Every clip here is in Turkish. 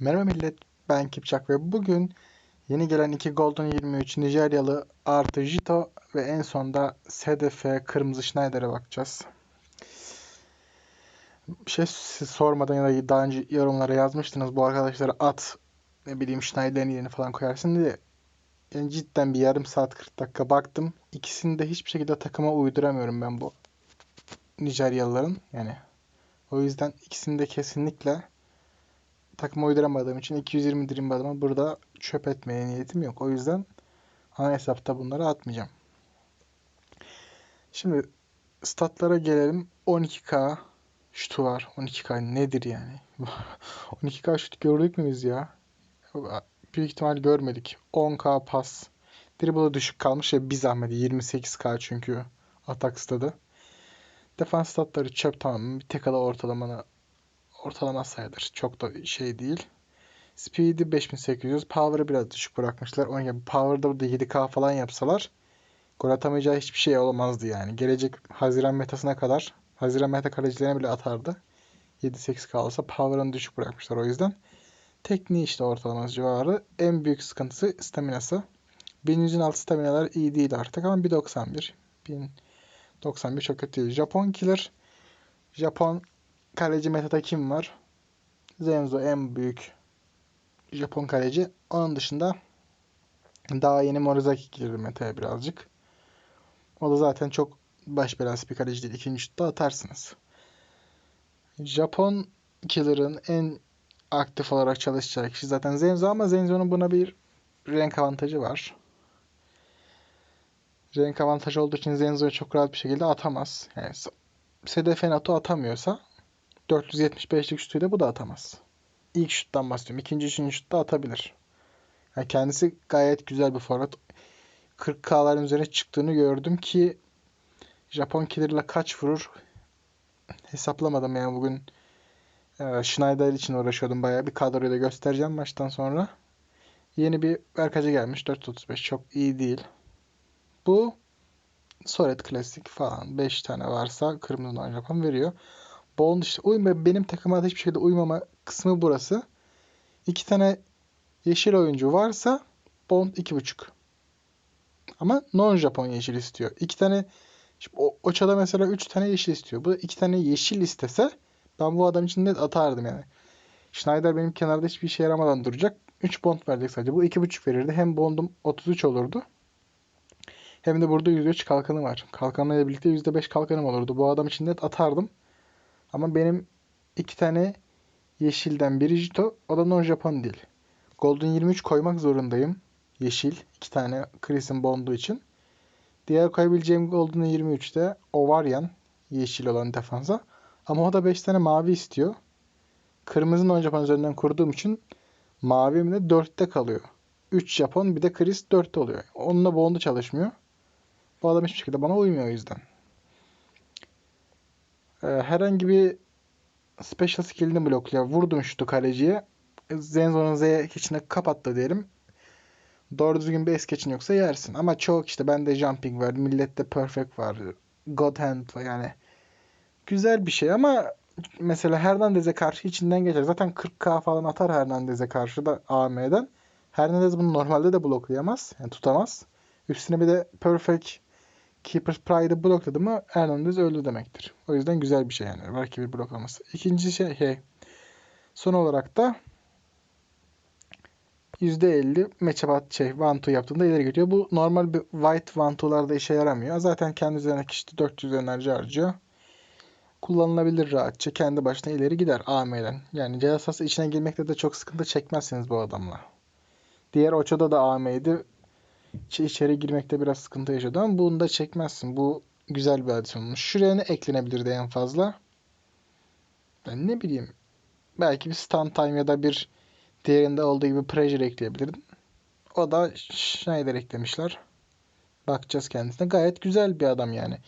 Merhaba millet, ben Kipçak ve bugün yeni gelen iki Golden 23 Nijeryalı artı Jito ve en sonda SDF Kırmızı Schneider'e bakacağız. Bir şey siz sormadan ya da daha önce yorumlara yazmıştınız bu arkadaşları at ne bileyim Schneider'in yerini falan koyarsın diye. Yani cidden bir yarım saat 40 dakika baktım. İkisini de hiçbir şekilde takıma uyduramıyorum ben bu Nijeryalıların yani. O yüzden ikisini de kesinlikle takıma uyduramadığım için 220 dirim adımı burada çöp etmeye niyetim yok. O yüzden ana hesapta bunları atmayacağım. Şimdi statlara gelelim. 12K şutu var. 12K nedir yani? 12K şut gördük mü biz ya? Büyük ihtimal görmedik. 10K pas. Dribble'ı düşük kalmış ya bir zahmeti 28K çünkü atak stadı. Defans statları çöp tamam. Bir tek ala ortalamanı ortalama sayılır. Çok da şey değil. Speed'i 5800. Power'ı biraz düşük bırakmışlar. Onun gibi Power'da burada 7K falan yapsalar gol atamayacağı hiçbir şey olmazdı yani. Gelecek Haziran metasına kadar Haziran meta kalecilerine bile atardı. 7-8K olsa Power'ını düşük bırakmışlar o yüzden. Tekniği işte ortalaması civarı. En büyük sıkıntısı staminası. 1100'ün altı staminalar iyi değil artık ama 1.91. 1091 çok kötü değil. Japon killer. Japon kaleci metada kim var? Zenzo en büyük Japon kaleci. Onun dışında daha yeni Morizaki girdi metaya birazcık. O da zaten çok baş belası bir kaleci değil. İkinci şutta atarsınız. Japon killer'ın en aktif olarak çalışacağı kişi zaten Zenzo ama Zenzo'nun buna bir renk avantajı var. Renk avantajı olduğu için Zenzo'yu çok rahat bir şekilde atamaz. Yani SDF NATO atamıyorsa 475'lik şutuyla bu da atamaz. İlk şuttan bahsediyorum. İkinci, üçüncü şutta atabilir. Yani kendisi gayet güzel bir forvet. 40K'ların üzerine çıktığını gördüm ki Japon killer'la kaç vurur hesaplamadım yani bugün e, Schneider için uğraşıyordum. Bayağı bir kadroyu da göstereceğim maçtan sonra. Yeni bir Berkacı gelmiş. 435 çok iyi değil. Bu Soret Klasik falan 5 tane varsa kırmızı Japon veriyor. Bond işte uyma, benim takıma da hiçbir şekilde uymama kısmı burası. İki tane yeşil oyuncu varsa Bond iki buçuk. Ama non Japon yeşil istiyor. İki tane Şimdi o, Oça'da mesela üç tane yeşil istiyor. Bu iki tane yeşil istese ben bu adam için net atardım yani. Schneider benim kenarda hiçbir işe yaramadan duracak. 3 bond verecek sadece. Bu 2.5 verirdi. Hem bondum 33 olurdu. Hem de burada %3 kalkanı var. Kalkanla birlikte %5 kalkanım olurdu. Bu adam için net atardım. Ama benim iki tane yeşilden biri Jito. O da non Japon değil. Golden 23 koymak zorundayım. Yeşil. iki tane Chris'in Bond'u için. Diğer koyabileceğim Golden 23'te Ovarian. Yeşil olan defansa. Ama o da 5 tane mavi istiyor. Kırmızı non Japon üzerinden kurduğum için mavim de 4'te kalıyor. 3 Japon bir de Chris 4'te oluyor. Onunla Bond'u çalışmıyor. Bu adam hiçbir şekilde bana uymuyor o yüzden. Ee, herhangi bir special skill'ini blokluyor. Vurdum şutu kaleciye. Zenzo'nun Z içine kapattı diyelim. Doğru düzgün bir es geçin yoksa yersin. Ama çok işte bende jumping var. Millette perfect var. God hand var yani. Güzel bir şey ama mesela Hernandez'e karşı içinden geçer. Zaten 40k falan atar Hernandez'e karşı da AM'den. Hernandez bunu normalde de bloklayamaz. Yani tutamaz. Üstüne bir de perfect Keeper's Pride'ı blokladı mı Hernandez öldü demektir. O yüzden güzel bir şey yani rakibi bloklaması. İkinci şey hey, son olarak da %50 matchup şey Vantu yaptığında ileri gidiyor. Bu normal bir white Vantu'larda işe yaramıyor. Zaten kendi üzerine kişi 400 enerji harcıyor. Kullanılabilir rahatça. Kendi başına ileri gider AM'den. Yani cihaz içine girmekte de çok sıkıntı çekmezsiniz bu adamla. Diğer Ocho'da da AM'ydi içeri girmekte biraz sıkıntı yaşadı ama bunu da çekmezsin. Bu güzel bir olmuş. Şuraya ne eklenebilirdi en fazla? Ben ne bileyim. Belki bir stand time ya da bir diğerinde olduğu gibi pressure ekleyebilirdin. O da Schneider eklemişler. Bakacağız kendisine. Gayet güzel bir adam yani.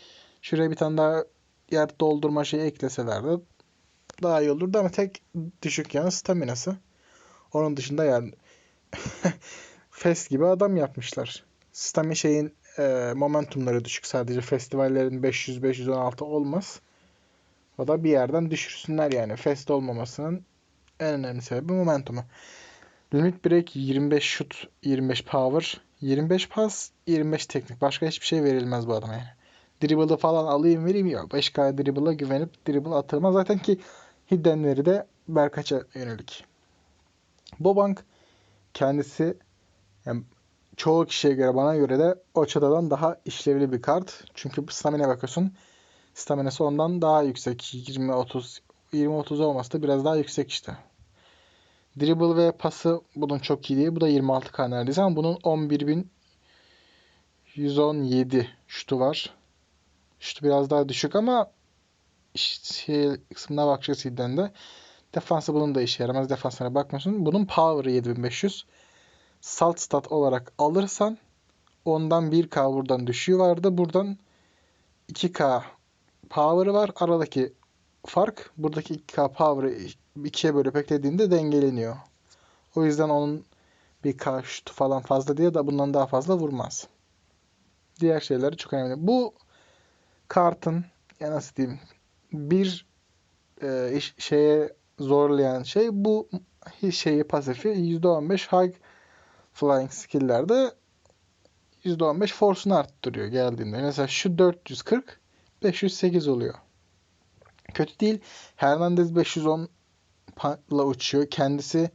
Şuraya bir tane daha yer doldurma şeyi ekleselerdi daha iyi olurdu ama tek düşük yanı staminası. Onun dışında yani Fest gibi adam yapmışlar. Stami şeyin e, momentumları düşük sadece festivallerin 500-516 olmaz. O da bir yerden düşürsünler yani. Fest olmamasının En önemli sebebi momentumu. Limit break 25 şut, 25 power, 25 pas, 25 teknik. Başka hiçbir şey verilmez bu adama yani. Dribble'ı falan alayım vereyim ya. 5K dribble'a güvenip dribble atılmaz. Zaten ki hiddenleri de Berkaç'a yönelik. Bobank kendisi yani çoğu kişiye göre bana göre de Ochada'dan daha işlevli bir kart. Çünkü stamina bakıyorsun. Staminası ondan daha yüksek. 20-30 20-30 olması da biraz daha yüksek işte. Dribble ve pası bunun çok iyi değil. Bu da 26k neredeyse ama bunun 11.117 şutu var. Şutu biraz daha düşük ama şey kısmına bakacağız hidden de. Defansı bunun da işe yaramaz. Defansına bakmıyorsun. Bunun power'ı 7500. Salt stat olarak alırsan ondan 1k buradan düşüğü vardı. Buradan 2k power'ı var. Aradaki fark buradaki 2k power'ı ikiye bölüp eklediğinde dengeleniyor. O yüzden onun bir k şutu falan fazla diye de bundan daha fazla vurmaz. Diğer şeyler çok önemli. Bu kartın ya nasıl diyeyim bir e, şeye zorlayan şey bu şeyi pasifi %15 high flying skill'lerde %15 force'unu arttırıyor geldiğinde. Mesela şu 440 508 oluyor. Kötü değil. Hernandez 510 ile uçuyor. Kendisi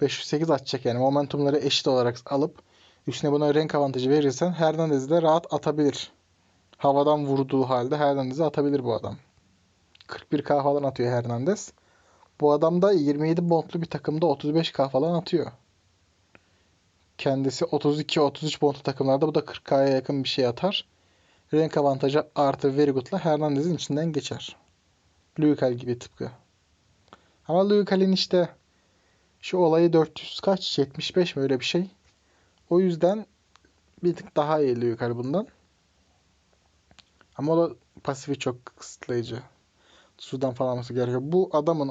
508 atacak yani. Momentumları eşit olarak alıp üstüne buna renk avantajı verirsen Hernandez'i de rahat atabilir. Havadan vurduğu halde Hernandez'i atabilir bu adam. 41k falan atıyor Hernandez. Bu adam da 27 bondlu bir takımda 35k falan atıyor. Kendisi 32-33 bondlu takımlarda bu da 40k'ya yakın bir şey atar. Renk avantajı artı very good'la Hernandez'in içinden geçer. Luikal gibi tıpkı. Ama Luikal'in işte şu olayı 400 kaç? 75 mi öyle bir şey. O yüzden bir tık daha iyi Luikal bundan. Ama o da pasifi çok kısıtlayıcı. Sudan falan olması gerekiyor. Bu adamın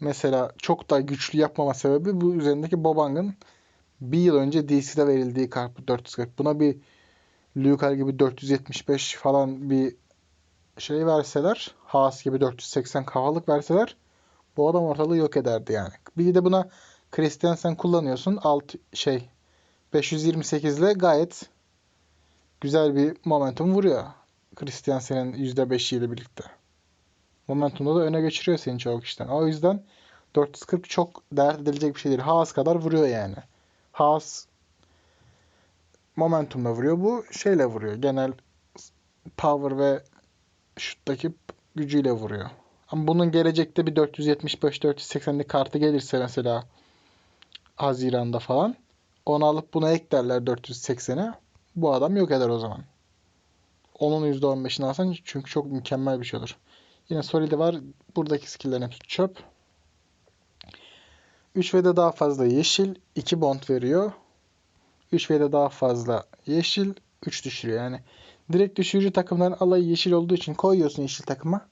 mesela çok da güçlü yapmama sebebi bu üzerindeki Bobang'ın bir yıl önce DC'de verildiği kart 440. Buna bir Lucar gibi 475 falan bir şey verseler, Haas gibi 480 kafalık verseler bu adam ortalığı yok ederdi yani. Bir de buna Christiansen kullanıyorsun. Alt şey 528 ile gayet güzel bir momentum vuruyor. Christiansen'in %5'i ile birlikte. Momentumda da öne geçiriyor seni çoğu kişiden. O yüzden 440 çok dert edilecek bir şey değil. Haas kadar vuruyor yani. Haas momentumla vuruyor. Bu şeyle vuruyor. Genel power ve şuttaki gücüyle vuruyor. Ama bunun gelecekte bir 475-480'lik kartı gelirse mesela Haziran'da falan onu alıp buna eklerler 480'e bu adam yok eder o zaman. Onun %15'ini alsan çünkü çok mükemmel bir şey olur. Yine Solid'i var. Buradaki skill'lerin hepsi çöp. 3 ve de daha fazla yeşil 2 bond veriyor. 3 ve de daha fazla yeşil 3 düşürüyor. Yani direkt düşürücü takımların alayı yeşil olduğu için koyuyorsun yeşil takıma.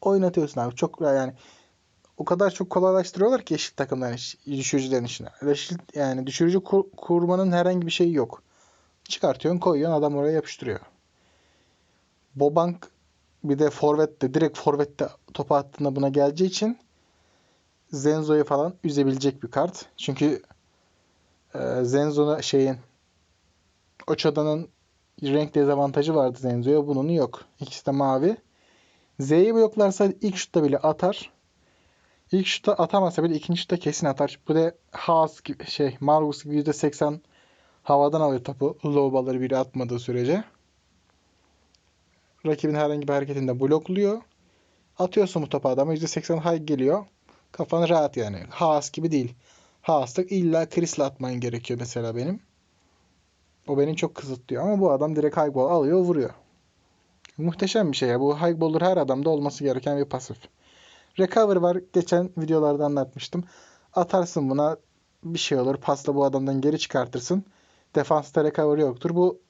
Oynatıyorsun abi. Çok yani o kadar çok kolaylaştırıyorlar ki yeşil takımların düşürücülerin işini. Yeşil, yani düşürücü kur, kurmanın herhangi bir şeyi yok. Çıkartıyorsun koyuyorsun adam oraya yapıştırıyor. Bobank bir de forvette direkt forvette topa attığında buna geleceği için Zenzo'yu falan üzebilecek bir kart. Çünkü e, Zenzo'na şeyin Oçada'nın renk dezavantajı vardı Zenzo'ya. Bunun yok. İkisi de mavi. Z'yi bloklarsa ilk şutta bile atar. İlk şutta atamasa bile ikinci şutta kesin atar. Bu da Haas gibi şey Margus gibi %80 havadan alıyor topu. Low biri atmadığı sürece rakibin herhangi bir hareketinde blokluyor. Atıyorsun bu topu adama %80 high geliyor. Kafan rahat yani. Haas gibi değil. Haas'ta illa Chris'le atman gerekiyor mesela benim. O beni çok kısıtlıyor ama bu adam direkt high ball alıyor vuruyor. Muhteşem bir şey ya. Bu high baller her adamda olması gereken bir pasif. Recover var. Geçen videolarda anlatmıştım. Atarsın buna bir şey olur. Pasla bu adamdan geri çıkartırsın. Defansta recover yoktur. Bu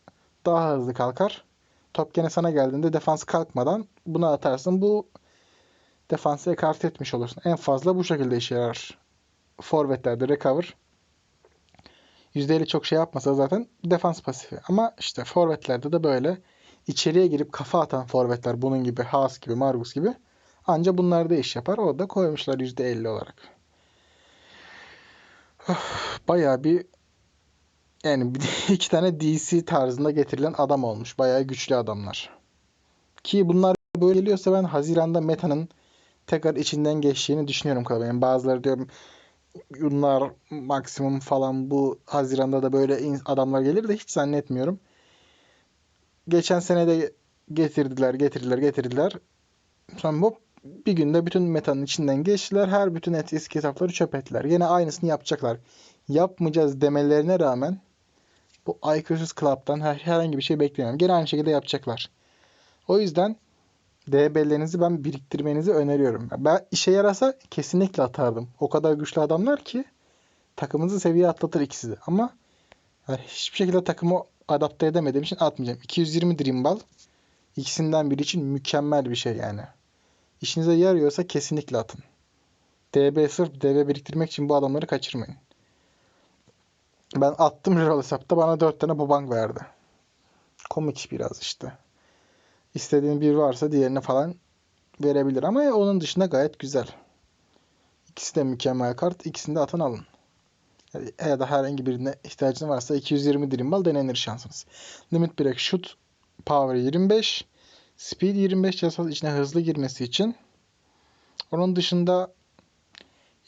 daha hızlı kalkar. Top gene sana geldiğinde defans kalkmadan bunu atarsın. Bu defansı ekart etmiş olursun. En fazla bu şekilde işe yarar. Forvetlerde recover. %50 çok şey yapmasa zaten defans pasifi. Ama işte forvetlerde de böyle içeriye girip kafa atan forvetler bunun gibi Haas gibi Margus gibi Anca bunlar da iş yapar. O da koymuşlar %50 olarak. Öf, Bayağı bir yani iki tane DC tarzında getirilen adam olmuş. Bayağı güçlü adamlar. Ki bunlar böyle geliyorsa ben Haziran'da Meta'nın tekrar içinden geçtiğini düşünüyorum kalıbı. Yani bazıları diyorum bunlar maksimum falan bu Haziran'da da böyle adamlar gelir de hiç zannetmiyorum. Geçen sene de getirdiler, getirdiler, getirdiler. Sonra hop bir günde bütün metanın içinden geçtiler. Her bütün eski hesapları çöp ettiler. Yine aynısını yapacaklar. Yapmayacağız demelerine rağmen bu IQ'suz Club'dan her, herhangi bir şey beklemiyorum. Gene aynı şekilde yapacaklar. O yüzden DB'lerinizi ben biriktirmenizi öneriyorum. Ben işe yarasa kesinlikle atardım. O kadar güçlü adamlar ki takımınızı seviye atlatır ikisi de. Ama yani hiçbir şekilde takımı adapte edemediğim için atmayacağım. 220 Dream Ball ikisinden biri için mükemmel bir şey yani. İşinize yarıyorsa kesinlikle atın. DB sırf DB biriktirmek için bu adamları kaçırmayın. Ben attım reroll hesapta bana 4 tane Bobank verdi. Komik biraz işte. İstediğin bir varsa diğerine falan verebilir ama onun dışında gayet güzel. İkisi de mükemmel kart. İkisini de atın alın. Ya da herhangi birine ihtiyacınız varsa 220 Dream Ball denenir şansınız. Limit Break Shoot Power 25. Speed 25 cihazın içine hızlı girmesi için. Onun dışında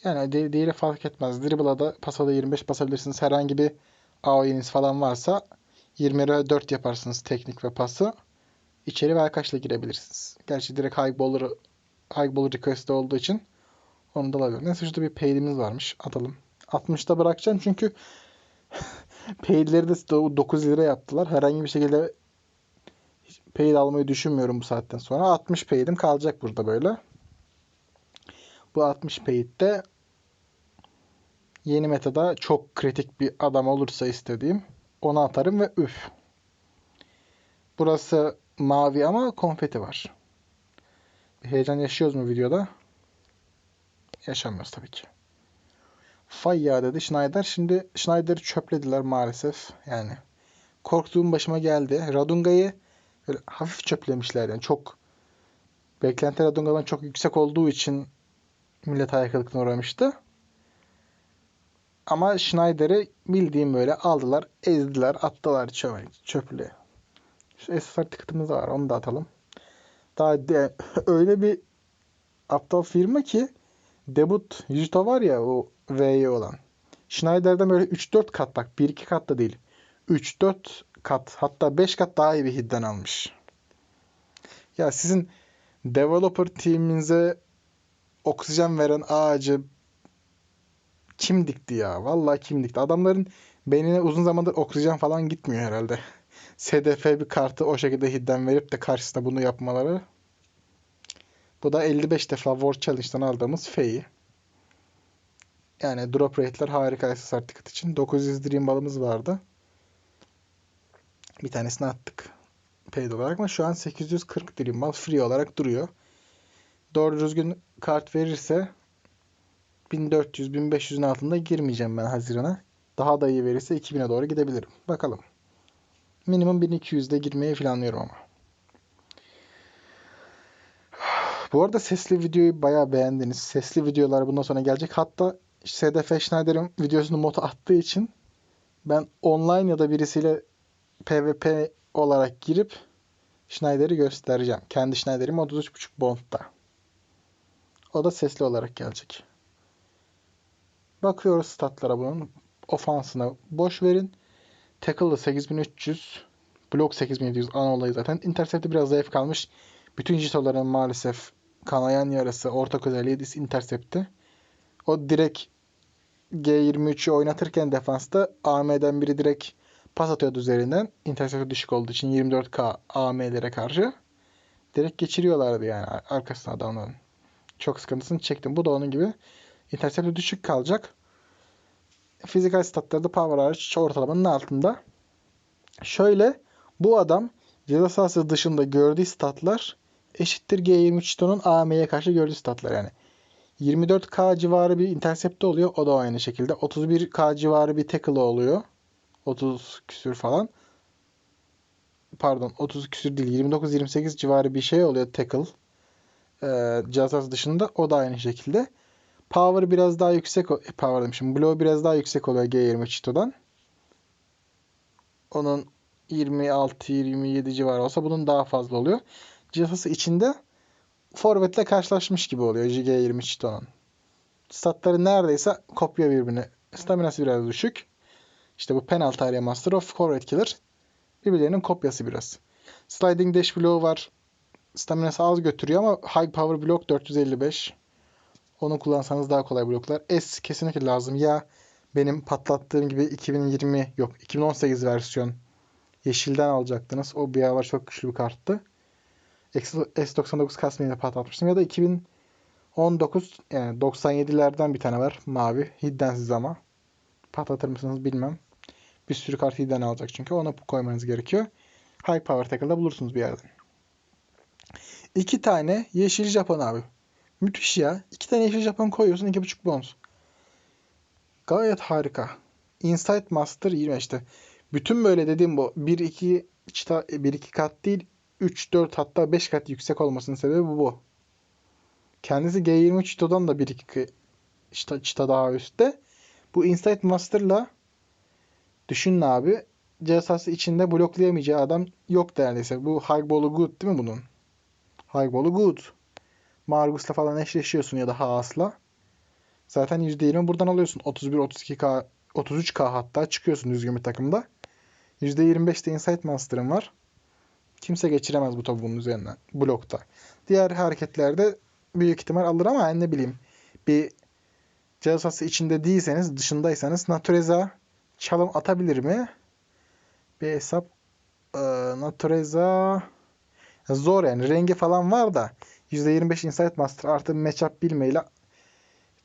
yani de değeri fark etmez. Dribble'a da pasa da 25 basabilirsiniz. Herhangi bir AOE'niz falan varsa 20 4 yaparsınız teknik ve pası. İçeri ve kaçla girebilirsiniz. Gerçi direkt high baller, high baller request olduğu için onu da alabilirim. Neyse şurada bir paid'imiz varmış. Atalım. 60'ta bırakacağım çünkü paid'leri de 9 lira yaptılar. Herhangi bir şekilde paid almayı düşünmüyorum bu saatten sonra. 60 paid'im kalacak burada böyle. Bu 60 paid'de yeni metada çok kritik bir adam olursa istediğim onu atarım ve üf. Burası mavi ama konfeti var. Bir heyecan yaşıyoruz mu videoda? Yaşamıyoruz tabii ki. Fay ya dedi Schneider. Şimdi Schneider'ı çöplediler maalesef. Yani korktuğum başıma geldi. Radunga'yı böyle hafif çöplemişler. Yani çok beklenti Radunga'dan çok yüksek olduğu için millet hayal kırıklığına uğramıştı. Ama Schneider'i bildiğim böyle aldılar, ezdiler, attılar çöpe, çöplüğe. Şu SSR ticket'ımız var. Onu da atalım. Daha de, öyle bir aptal firma ki debut Juto var ya o V'ye olan. Schneider'den böyle 3-4 kat bak 1-2 kat da değil. 3-4 kat hatta 5 kat daha iyi bir hidden almış. Ya sizin developer teaminize oksijen veren ağacı kim dikti ya? Vallahi kim dikti? Adamların beynine uzun zamandır oksijen falan gitmiyor herhalde. SDF bir kartı o şekilde hidden verip de karşısında bunu yapmaları. Bu da 55 defa War Challenge'dan aldığımız F'yi. Yani drop rate'ler harika SSR ticket için. 900 Dream balımız vardı. Bir tanesini attık. Paid olarak ama şu an 840 Dream bal free olarak duruyor. Doğru düzgün kart verirse 1400-1500'ün altında girmeyeceğim ben Haziran'a. Daha da iyi verirse 2000'e doğru gidebilirim. Bakalım. Minimum 1200'de girmeyi planlıyorum ama. Bu arada sesli videoyu bayağı beğendiniz. Sesli videolar bundan sonra gelecek. Hatta SDF Schneider'in videosunu moda attığı için ben online ya da birisiyle PvP olarak girip Schneider'i göstereceğim. Kendi Schneider'im 33.5 Bond'da. O da sesli olarak gelecek. Bakıyoruz statlara bunun. Ofansına boş verin. Tackle'da 8300. Blok 8700 ana olayı zaten. Intercept'te biraz zayıf kalmış. Bütün jitoların maalesef kanayan yarası ortak özelliği dis Intercept'ti. O direkt G23'ü oynatırken defansta AM'den biri direkt pas atıyordu üzerinden. Intercept'e düşük olduğu için 24K AM'lere karşı. Direkt geçiriyorlardı yani arkasına adamların. Çok sıkıntısını çektim. Bu da onun gibi. Intercept'e düşük kalacak. Fizikal statlarda power hariç ortalamanın altında. Şöyle bu adam ceza sahası dışında gördüğü statlar eşittir G23 tonun AM'ye karşı gördüğü statlar yani. 24K civarı bir intercept'te oluyor. O da aynı şekilde. 31K civarı bir tackle oluyor. 30 küsür falan. Pardon 30 küsür değil. 29-28 civarı bir şey oluyor tackle. Ee, cihaz dışında o da aynı şekilde. Power biraz daha yüksek. e, Power demişim. Blow biraz daha yüksek oluyor G23 Chito'dan. Onun 26-27 civarı olsa bunun daha fazla oluyor. Cihazı içinde forvetle karşılaşmış gibi oluyor G23 Chito'nun. Statları neredeyse kopya birbirine. Staminası biraz düşük. İşte bu Penalty Area Master of Forward Killer. Birbirlerinin kopyası biraz. Sliding Dash bloğu var. Staminası az götürüyor ama High Power blok 455. Onu kullansanız daha kolay bloklar. S kesinlikle lazım. Ya benim patlattığım gibi 2020 yok 2018 versiyon yeşilden alacaktınız. O bir aralar çok güçlü bir karttı. S99 kasmayla patlatmıştım. Ya da 2019 yani 97'lerden bir tane var. Mavi. Hiddensiz ama. Patlatır mısınız bilmem. Bir sürü kart hidden alacak çünkü. Ona koymanız gerekiyor. High Power Tackle'da bulursunuz bir yerden. İki tane yeşil Japon abi. Müthiş ya. İki tane yeşil Japon koyuyorsun. iki buçuk bonus. Gayet harika. Insight Master 20 işte. Bütün böyle dediğim bu 1-2 çıta 1-2 kat değil 3-4 hatta 5 kat yüksek olmasının sebebi bu. Kendisi G23 çıtadan da 1-2 çıta, çıta daha üstte. Bu Insight Master'la düşünün abi cihazası içinde bloklayamayacağı adam yok neredeyse. Bu Highball'u good değil mi bunun? Highball'u good. Margus'la falan eşleşiyorsun ya da Haas'la. Zaten %20 buradan alıyorsun. 31, 32K, 33K hatta çıkıyorsun düzgün bir takımda. %25 de Insight Master'ın var. Kimse geçiremez bu topu bunun üzerinden. Blokta. Diğer hareketlerde büyük ihtimal alır ama ne bileyim. Bir cihazası içinde değilseniz, dışındaysanız Natureza çalım atabilir mi? Bir hesap ee, Natureza zor yani. Rengi falan var da %25 Insight Master artı matchup bilmeyle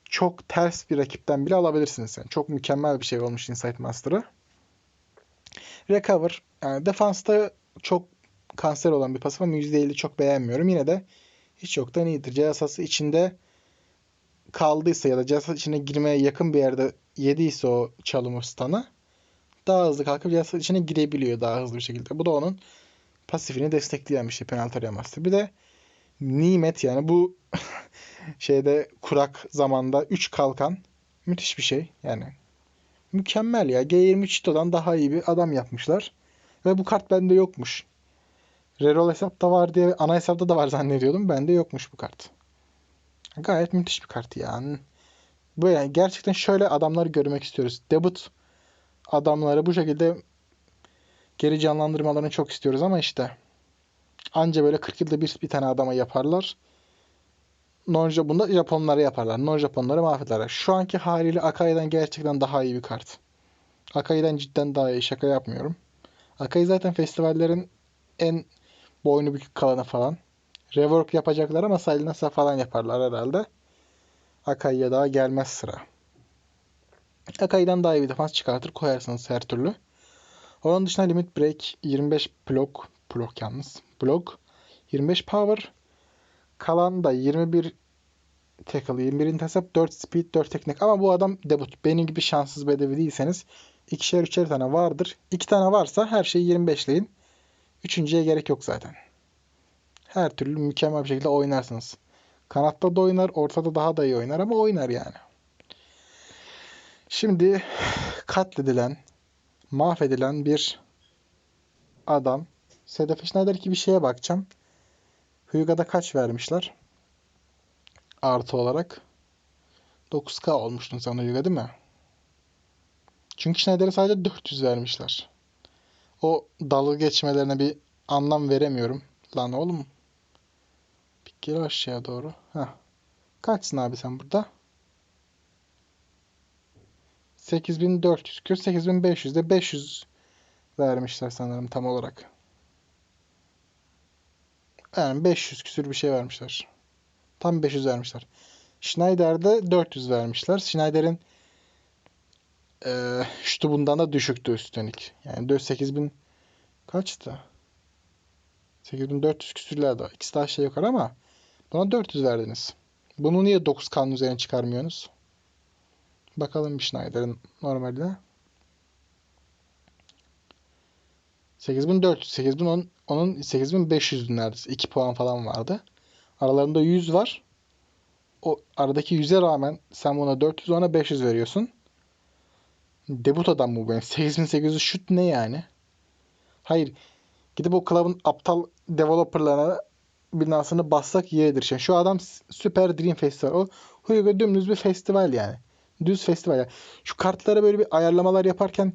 çok ters bir rakipten bile alabilirsiniz. Yani çok mükemmel bir şey olmuş Insight Master'ı. Recover. Yani defansta çok kanser olan bir pasif ama %50 çok beğenmiyorum. Yine de hiç yoktan iyidir. Cihazası içinde kaldıysa ya da cihazası içine girmeye yakın bir yerde yediyse o çalımı stun'ı daha hızlı kalkıp cihazası içine girebiliyor daha hızlı bir şekilde. Bu da onun pasifini destekleyen bir şey penaltı arayaması. Bir de nimet yani bu şeyde kurak zamanda 3 kalkan müthiş bir şey yani. Mükemmel ya. G23 Chito'dan daha iyi bir adam yapmışlar. Ve bu kart bende yokmuş. Reroll hesapta var diye ana hesapta da var zannediyordum. Bende yokmuş bu kart. Gayet müthiş bir kart yani. Bu yani gerçekten şöyle adamları görmek istiyoruz. Debut adamları bu şekilde geri canlandırmalarını çok istiyoruz ama işte anca böyle 40 yılda bir bir tane adama yaparlar. Non bunda Japonlara yaparlar. Non Japonları mahvederler. Şu anki haliyle Akai'den gerçekten daha iyi bir kart. Akai'den cidden daha iyi. Şaka yapmıyorum. Akai zaten festivallerin en boynu bükük kalanı falan. Rework yapacaklar ama Silence'a falan yaparlar herhalde. Akai'ye daha gelmez sıra. Akai'den daha iyi bir defans çıkartır koyarsınız her türlü. Onun dışında Limit Break 25 blok. Blok yalnız. Blok. 25 power. Kalan da 21 tackle, 21 intercept, 4 speed, 4 teknik. Ama bu adam debut. Benim gibi şanssız bedevi değilseniz ikişer üçer tane vardır. İki tane varsa her şeyi 25'leyin. Üçüncüye gerek yok zaten. Her türlü mükemmel bir şekilde oynarsınız. Kanatta da oynar, ortada daha da iyi oynar ama oynar yani. Şimdi katledilen, mahvedilen bir adam. Sedef Schneider gibi bir şeye bakacağım. Hyuga'da kaç vermişler? Artı olarak. 9K olmuştun sen Hyuga değil mi? Çünkü Schneider'e sadece 400 vermişler. O dalga geçmelerine bir anlam veremiyorum. Lan oğlum. Bir geri aşağıya doğru. Heh. Kaçsın abi sen burada? 8400 kür 8500 de 500 vermişler sanırım tam olarak. Yani 500 küsür bir şey vermişler. Tam 500 vermişler. Schneider'de 400 vermişler. Schneider'in e, şutu bundan da düşüktü üstelik. Yani 8000 kaçtı? 8400 küsürlerde. İkisi daha şey yukarı ama buna 400 verdiniz. Bunu niye 9K'nın üzerine çıkarmıyorsunuz? Bakalım bir Schneider'in normalde. 8400, 8010, onun 8500 neredeyse. 2 puan falan vardı. Aralarında 100 var. O aradaki 100'e rağmen sen buna 400 ona 500 veriyorsun. Debut adam bu benim. 8800 şut ne yani? Hayır. Gidip o club'ın aptal developerlarına binasını bassak yedir. Şey. Şu adam süper Dream Festival. O Hugo dümdüz bir festival yani. Düz festival. Yani. Şu kartlara böyle bir ayarlamalar yaparken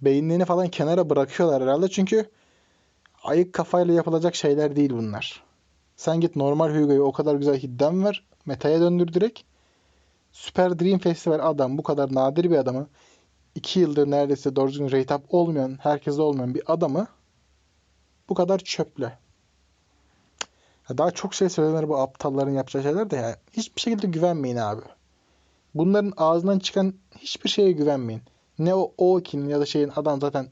beyinlerini falan kenara bırakıyorlar herhalde. Çünkü ayık kafayla yapılacak şeyler değil bunlar. Sen git normal Hugo'yu o kadar güzel hidden ver. Meta'ya döndür direkt. Süper Dream Festival adam bu kadar nadir bir adamı 2 yıldır neredeyse doğru düzgün rate up olmayan, herkeste olmayan bir adamı bu kadar çöple. Daha çok şey söylenir bu aptalların yapacağı şeyler de ya. Hiçbir şekilde güvenmeyin abi. Bunların ağzından çıkan hiçbir şeye güvenmeyin. Ne o Okin'in ya da şeyin adam zaten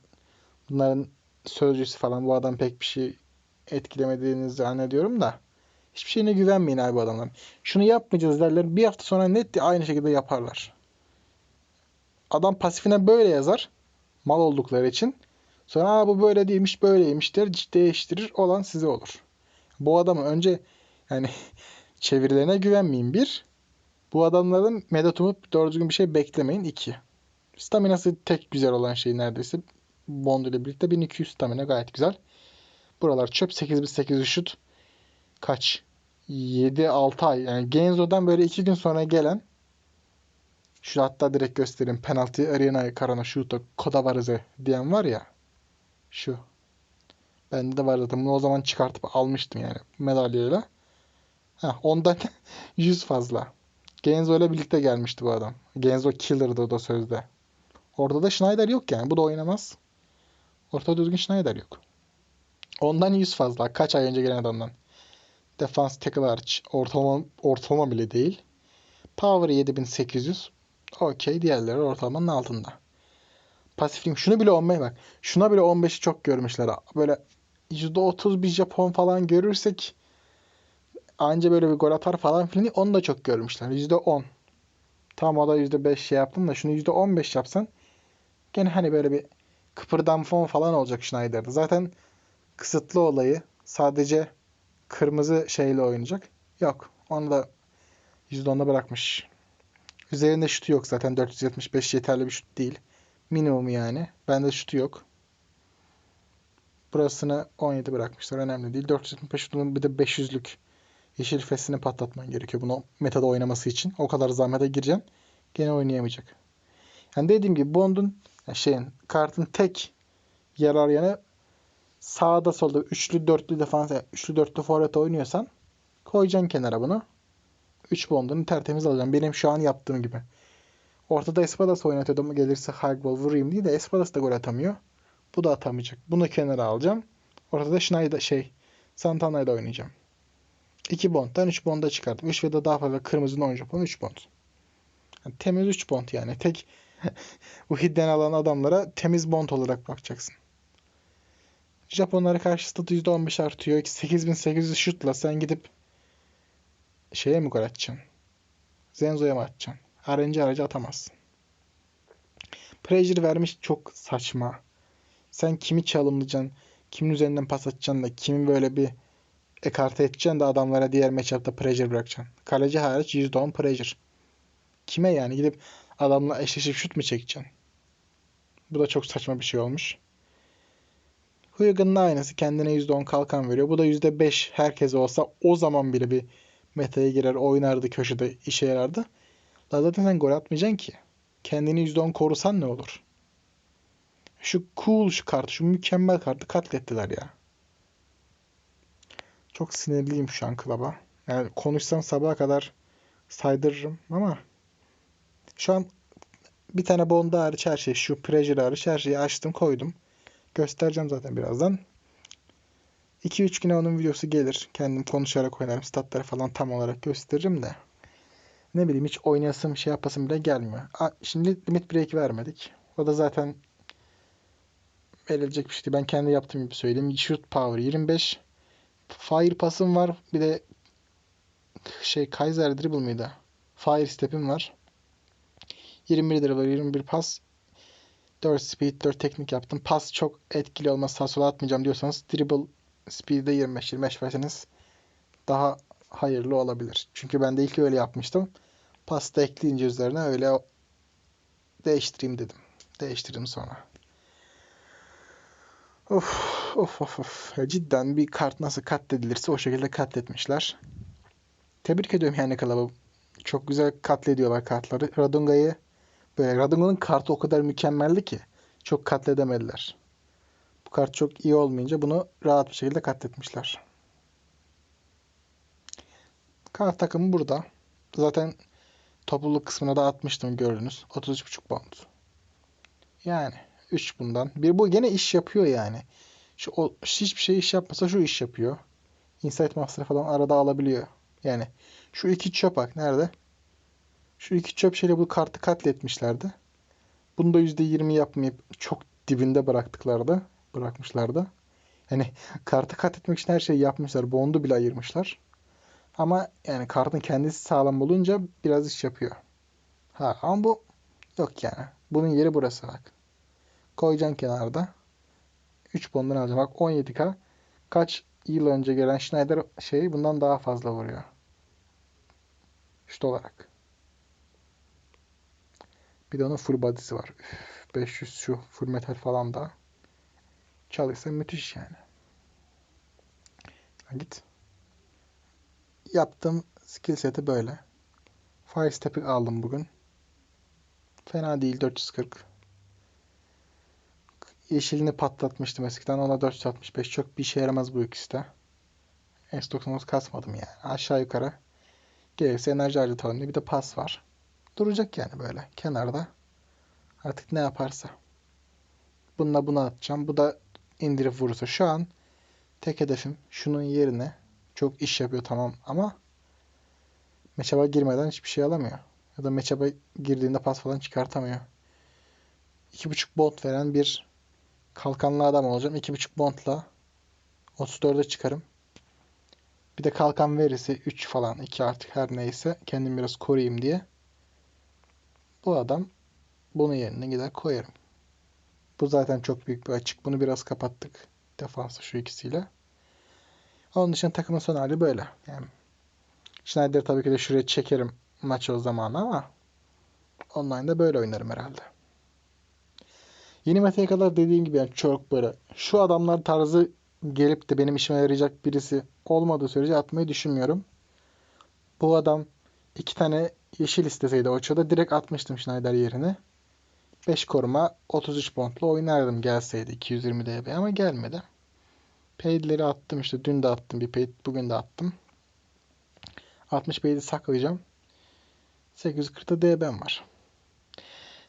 bunların sözcüsü falan bu adam pek bir şey etkilemediğinizi zannediyorum da. Hiçbir şeyine güvenmeyin abi bu adamların. Şunu yapmayacağız derler. Bir hafta sonra net aynı şekilde yaparlar. Adam pasifine böyle yazar. Mal oldukları için. Sonra Aa, bu böyle değilmiş böyleymiş der. Değiştirir. Olan size olur. Bu adamı önce yani çevirilerine güvenmeyin. Bir. Bu adamların medet umup doğru düzgün bir şey beklemeyin. iki. Staminası tek güzel olan şey neredeyse. Bond ile birlikte 1200 stamina gayet güzel. Buralar çöp. 8800 şut. Kaç? 7-6 ay. Yani Genzo'dan böyle 2 gün sonra gelen şu hatta direkt göstereyim. Penaltı Arena Karana Şuto Kodavarize diyen var ya. Şu. Bende de var zaten. Bunu o zaman çıkartıp almıştım yani madalyayla. Heh, ondan 100 fazla. Genzo ile birlikte gelmişti bu adam. Genzo Killer'dı o da sözde. Orada da Schneider yok yani. Bu da oynamaz. Orta düzgün Schneider yok. Ondan 100 fazla. Kaç ay önce gelen adamdan. Defense tackle hariç. Ortalama, ortalama bile değil. Power 7800. Okey. Diğerleri ortalamanın altında. Pasiflik. Şunu bile 15 bak. Şuna bile 15'i çok görmüşler. Böyle %30 bir Japon falan görürsek anca böyle bir gol atar falan filan onu da çok görmüşler. %10. Tam o da %5 şey yaptım da şunu %15 yapsan gene hani böyle bir kıpırdanma falan olacak Schneider'da. Zaten kısıtlı olayı sadece kırmızı şeyle oynayacak. Yok. Onu da %10'da bırakmış. Üzerinde şutu yok zaten. 475 yeterli bir şut değil. Minimum yani. Bende şutu yok. Burasını 17 bırakmışlar. Önemli değil. 475 şutunun bir de 500'lük yeşil fesini patlatman gerekiyor. Bunu metada oynaması için. O kadar zahmete gireceğim. Gene oynayamayacak. Yani dediğim gibi Bond'un şeyin kartın tek yarar yanı sağda solda üçlü dörtlü defans, üçlü dörtlü forvet oynuyorsan koyacaksın kenara bunu. 3 bondunu tertemiz alacaksın. Benim şu an yaptığım gibi. Ortada Espadas oynatıyordum. Gelirse high ball vurayım diye de Espadas da gol atamıyor. Bu da atamayacak. Bunu kenara alacağım. Ortada Schneider şey Santana'yla da oynayacağım. 2 bonddan 3 bonda çıkardım. 3 ve daha fazla kırmızının oyuncu puanı 3 bond. Yani temiz 3 bond yani. Tek bu hidden alan adamlara temiz bond olarak bakacaksın. Japonlara karşı statü %15 artıyor. 8800 şutla sen gidip şeye mi gol atacaksın? Zenzo'ya mı atacaksın? RNG aracı atamazsın. Pressure vermiş çok saçma. Sen kimi çalımlayacaksın? Kimin üzerinden pas atacaksın da kimi böyle bir ekarte edeceksin de adamlara diğer matchup'ta pressure bırakacaksın. Kaleci hariç %10 pressure. Kime yani gidip adamla eşleşip şut mu çekeceksin? Bu da çok saçma bir şey olmuş. Huygan'ın aynısı kendine %10 kalkan veriyor. Bu da %5 herkese olsa o zaman bile bir metaya girer oynardı köşede işe yarardı. Daha zaten sen gol atmayacaksın ki. Kendini %10 korusan ne olur? Şu cool şu kartı, şu mükemmel kartı katlettiler ya. Çok sinirliyim şu an klaba. Yani konuşsam sabaha kadar saydırırım ama şu an bir tane bonda hariç her şey, şu pressure hariç her şeyi açtım koydum. Göstereceğim zaten birazdan. 2-3 güne onun videosu gelir. Kendim konuşarak oynarım. Statları falan tam olarak gösteririm de. Ne bileyim hiç oynayasım şey yapasım bile gelmiyor. Şimdi limit break vermedik. O da zaten verilecek bir şey Ben kendi yaptığım gibi söyleyeyim. Shoot power 25. Fire pass'ım var. Bir de şey Kaiser dribble mıydı? Fire step'im var. 21 dribble, 21 pas. 4 speed, 4 teknik yaptım. Pas çok etkili olmaz. Sağ sola atmayacağım diyorsanız dribble speed'de 25 25 verseniz daha hayırlı olabilir. Çünkü ben de ilk öyle yapmıştım. Pasta ekleyince üzerine öyle değiştireyim dedim. Değiştirdim sonra. Of of of of. Cidden bir kart nasıl katledilirse o şekilde katletmişler. Tebrik ediyorum yani Club'ı. Çok güzel katlediyorlar kartları. Radunga'yı böyle Radunga'nın kartı o kadar mükemmeldi ki çok katledemediler. Bu kart çok iyi olmayınca bunu rahat bir şekilde katletmişler. Kart takımı burada. Zaten topluluk kısmına da atmıştım gördünüz. 33.5 pound. Yani 3 bundan. Bir bu gene iş yapıyor yani. Şu o, hiçbir şey iş yapmasa şu iş yapıyor. Insight Master falan arada alabiliyor. Yani şu iki çöp nerede? Şu iki çöp şeyle bu kartı katletmişlerdi. Bunu da %20 yapmayıp çok dibinde bıraktıklardı. Bırakmışlardı. Yani kartı katletmek için her şeyi yapmışlar. Bond'u bile ayırmışlar. Ama yani kartın kendisi sağlam olunca biraz iş yapıyor. Ha ama bu yok yani. Bunun yeri burası bak. Koyacaksın kenarda. 3 bondunu alacağım. Bak 17k. Kaç yıl önce gelen Schneider şeyi bundan daha fazla vuruyor. Şut olarak. Bir de onun full body'si var. Üf, 500 şu full metal falan da. Çalışsa müthiş yani. Ha, Git. Yaptığım skill seti böyle. Fire Step'i aldım bugün. Fena değil 440. Yeşilini patlatmıştım eskiden. Ona 465. Çok bir işe yaramaz bu ikisi de. S99 kasmadım yani. Aşağı yukarı. Gelirse enerji harcatalım diye bir de pas var. Duracak yani böyle kenarda. Artık ne yaparsa. Bununla bunu atacağım. Bu da indirip vurursa. Şu an tek hedefim şunun yerine çok iş yapıyor tamam ama matchup'a girmeden hiçbir şey alamıyor. Ya da matchup'a girdiğinde pas falan çıkartamıyor. 2.5 bond veren bir kalkanlı adam olacağım. 2.5 bondla 34'e çıkarım. Bir de kalkan verirse 3 falan 2 artık her neyse kendimi biraz koruyayım diye. Bu adam bunun yerine gider koyarım. Bu zaten çok büyük bir açık. Bunu biraz kapattık. Defansı şu ikisiyle. Onun dışında takımın son hali böyle. Yani Schneider'i tabii ki de şuraya çekerim maç o zamanı ama online'da böyle oynarım herhalde. Yeni metaya kadar dediğim gibi yani çok böyle şu adamlar tarzı gelip de benim işime yarayacak birisi olmadığı sürece atmayı düşünmüyorum. Bu adam iki tane yeşil isteseydi Ocho'da direkt atmıştım Schneider yerine. 5 koruma 33 pontla oynardım gelseydi 220 DB ama gelmedi. Paid'leri attım işte dün de attım bir paid bugün de attım. 60 paid'i saklayacağım. 840'da DB'm var.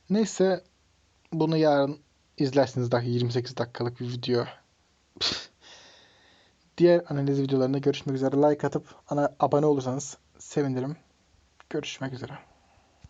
Neyse bunu yarın izlersiniz daha 28 dakikalık bir video. Diğer analiz videolarında görüşmek üzere. Like atıp ana abone olursanız sevinirim. Görüşmek üzere.